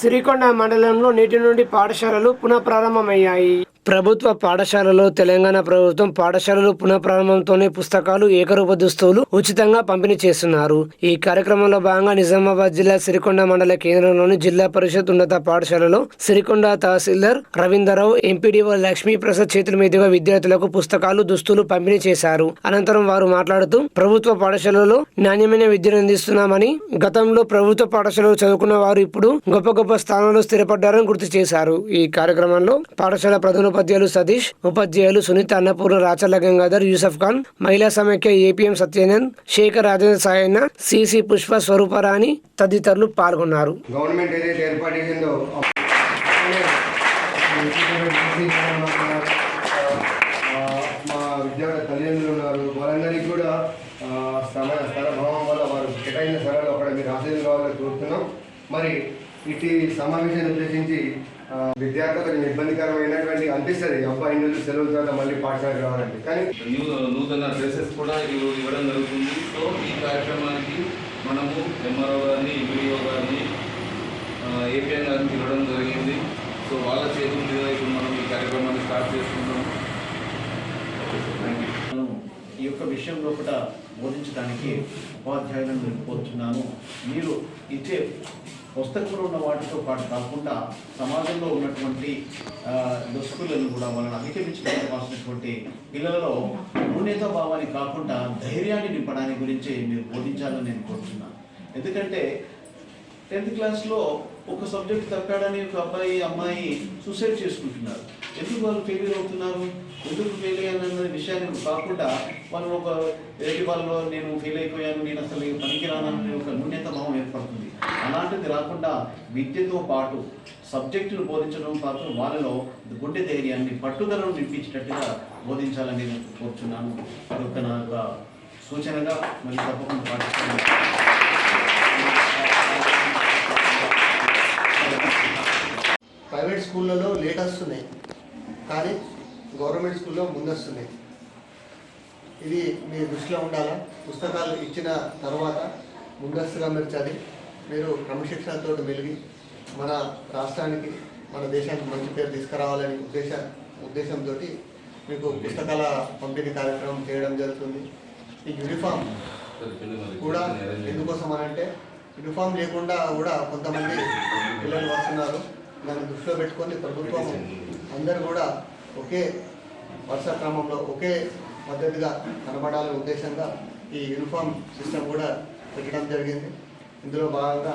సిరికొండ మండలంలో నేటి నుండి పాఠశాలలు పునఃప్రారంభమయ్యాయి. ప్రభుత్వ పాఠశాలలో తెలంగాణ ప్రభుత్వం పాఠశాలలు పునఃప్రారంభంతోనే పుస్తకాలు ఏకరూప దుస్తులు ఉచితంగా పంపిణీ చేస్తున్నారు. ఈ కార్యక్రమంలో భాగంగా నిజామాబాద్ జిల్లా సిరికొండ మండల కేంద్రంలోని జిల్లా పరిషత్ ఉన్నత పాఠశాలలో సిరికొండ తహసీల్దార్ రవీందరావు ఎంపీడీఓ లక్ష్మీ ప్రసాద్ చేతుల మీదుగా విద్యార్థులకు పుస్తకాలు దుస్తులు పంపిణీ చేశారు. అనంతరం వారు మాట్లాడుతూ ప్రభుత్వ పాఠశాలలో నాణ్యమైన విద్యను అందిస్తున్నామని గతంలో ప్రభుత్వ పాఠశాలలో చదువుకున్న వారు ఇప్పుడు గొప్ప గొప్ప స్థానంలో స్థిరపడ్డారని గుర్తు చేశారు. ఈ కార్యక్రమంలో పాఠశాల ఉపాధ్యాయులు సతీష్ ఉపాధ్యాయులు సునీత అన్నపూర్ణ రాచర్ల గంగాధర్ యూసఫ్ ఖాన్ మహిళా సమైక్య ఏపీఎం సత్యానంద్ శేఖర్ రాజేంద్ర సాయన్న సిసి పుష్ప స్వరూపరాణి తదితరులు పాల్గొన్నారు. గవర్నమెంట్ ఏదైతే ఏర్పాటు చేసిందో మా విద్యార్థి తల్లిదండ్రులు ఉన్నారు. కూడా వల్ల వారు కేటాయిన స్థలాలు అక్కడ మీరు కావాలని కోరుతున్నాం. మరి ఇటు సమావేశాన్ని ఉద్దేశించి విద్యార్థులకు ఇబ్బందికరమైనటువంటి అనిపిస్తుంది. అబ్బాయి నుంచి సెలవుల తర్వాత మళ్ళీ పాఠశాలకు రావాలంటే. కానీ నూతన డ్రెస్సెస్ కూడా ఇవ్వడం జరుగుతుంది. సో ఈ కార్యక్రమానికి మనము ఎంఆర్ఓ గారిని ఎంపీడీఓ గారిని ఏపీఎం గారిని ఇవ్వడం జరిగింది సో వాళ్ళ చేతుల మీద ఇప్పుడు మనం ఈ కార్యక్రమాన్ని స్టార్ట్ చేసుకుంటాం థ్యాంక్ యూ నేను ఈ యొక్క విషయం లోపల బోధించడానికి ఉపాధ్యాయులను నేను కోరుతున్నాను. మీరు ఇచ్చే పుస్తకంలో ఉన్న వాటితో పాటు కాకుండా సమాజంలో ఉన్నటువంటి దుస్తులను కూడా వాళ్ళని అధిగమించడానికి పిల్లలలో నూనెత భావాన్ని కాకుండా ధైర్యాన్ని నింపడానికి గురించి మీరు బోధించాలని నేను కోరుతున్నాను. ఎందుకంటే టెన్త్ క్లాస్లో ఒక సబ్జెక్ట్ తప్పాడని ఒక అబ్బాయి అమ్మాయి సూసైడ్ చేసుకుంటున్నారు. ఎందుకు వాళ్ళు ఫెయిల్యూర్ అవుతున్నారు? ఎందుకు ఫెయిల్ అయ్యానన్న విషయాన్ని కాకుండా వాళ్ళు ఒక ఎదుటి వాళ్ళలో నేను ఫెయిల్ అయిపోయాను నేను అసలు పనికిరానని ఒక న్యూన్యత భావం ఏర్పడుతుంది. అలాంటిది రాకుండా విద్యతో పాటు సబ్జెక్టును బోధించడం పాటు వాళ్ళలో గుండె ధైర్యాన్ని పట్టుదలను నింపించేటట్టుగా బోధించాలని నేను కోరుచున్నాను. అది ఒక నా యొక్క సూచనగా మరి తప్పకుండా పాటిస్తాను. ప్రైవేట్ స్కూళ్ళలో లేట్ వస్తున్నాయి. కానీ గవర్నమెంట్ స్కూల్లో ముందొస్తున్నాయి. ఇది మీ దృష్టిలో ఉండాలా? పుస్తకాలు ఇచ్చిన తర్వాత ముందస్తుగా మీరు చదివి మీరు క్రమశిక్షణతో మెలిగి మన రాష్ట్రానికి మన దేశానికి మంచి పేరు తీసుకురావాలని ఉద్దేశ ఉద్దేశంతో మీకు పుస్తకాల పంపిణీ కార్యక్రమం చేయడం జరుగుతుంది. ఈ యూనిఫామ్ కూడా ఎందుకోసం అని అంటే యూనిఫామ్ లేకుండా కూడా కొంతమంది పిల్లలు వస్తున్నారు. దాన్ని దృష్టిలో పెట్టుకొని ప్రభుత్వం అందరూ కూడా ఒకే వరుస క్రమంలో ఒకే పద్ధతిగా కనబడాలనే ఉద్దేశంగా ఈ యూనిఫామ్ సిస్టమ్ కూడా పెట్టడం జరిగింది. ఇందులో భాగంగా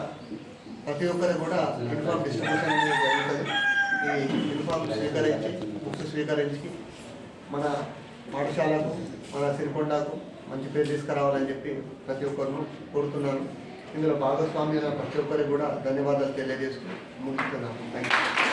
ప్రతి ఒక్కరు కూడా యూనిఫామ్ డిస్ట్రిబ్యూషన్ అనేది జరుగుతుంది. ఈ యూనిఫామ్ స్వీకరించి బుక్స్ స్వీకరించి మన పాఠశాలకు మన సిరికొండకు మంచి పేరు తీసుకురావాలని చెప్పి ప్రతి ఒక్కరిను కోరుతున్నాను. ఇందులో భాగస్వామ్యుల ప్రతి ఒక్కరికి కూడా ధన్యవాదాలు తెలియజేస్తూ ముగిస్తున్నాను. Thank you